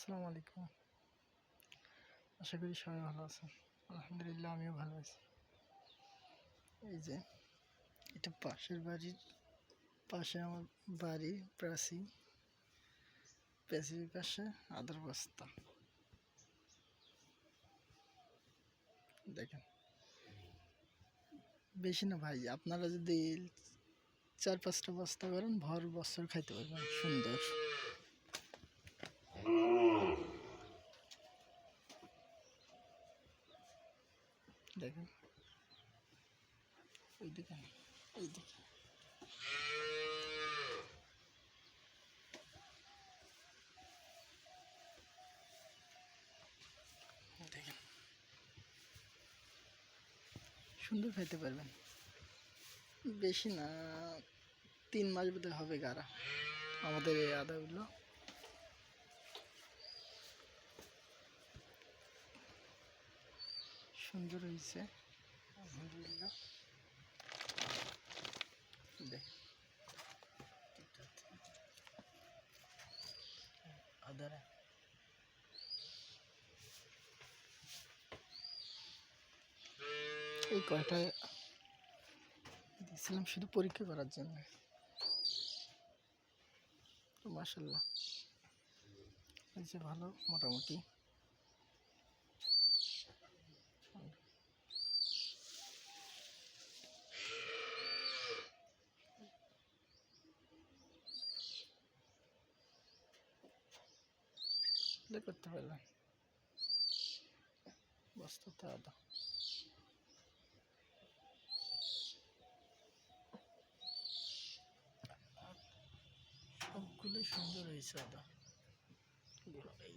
আসসালামু আলাইকুম। আশা করি সবাই ভালো আছেন। আলহামদুলিল্লাহ, আমিও ভালো আছি। এই যে, এটা পাশের বাড়ির, পাশে আমার বাড়ি প্রাচী, প্রাচীর পাশে আদার বস্তা। দেখেন। বেশি না ভাই, আপনারা যদি চার পাঁচটা বস্তা করেন, ভর বছর খাইতে পারবেন। সুন্দর। দেখেন। ওইদিকে না, এইদিকে দেখেন। সুন্দর খাইতে পারবেন। বেশি না তিন মাস বোধহয় হবে গাড়া। আমাদের এই আদাগুলো। সুন্দর হয়েছে। আলহামদুলিল্লাহ দেখ। আদারা। এই কয়টা দিয়েছিলাম শুধু পরীক্ষা করার জন্য। তো মাসাল্লাহ হয়েছে ভালো মোটামুটি। এটা করতে পারলাম। বস্তাতে আদা। সবগুলোই সুন্দর হয়েছে আদা। এই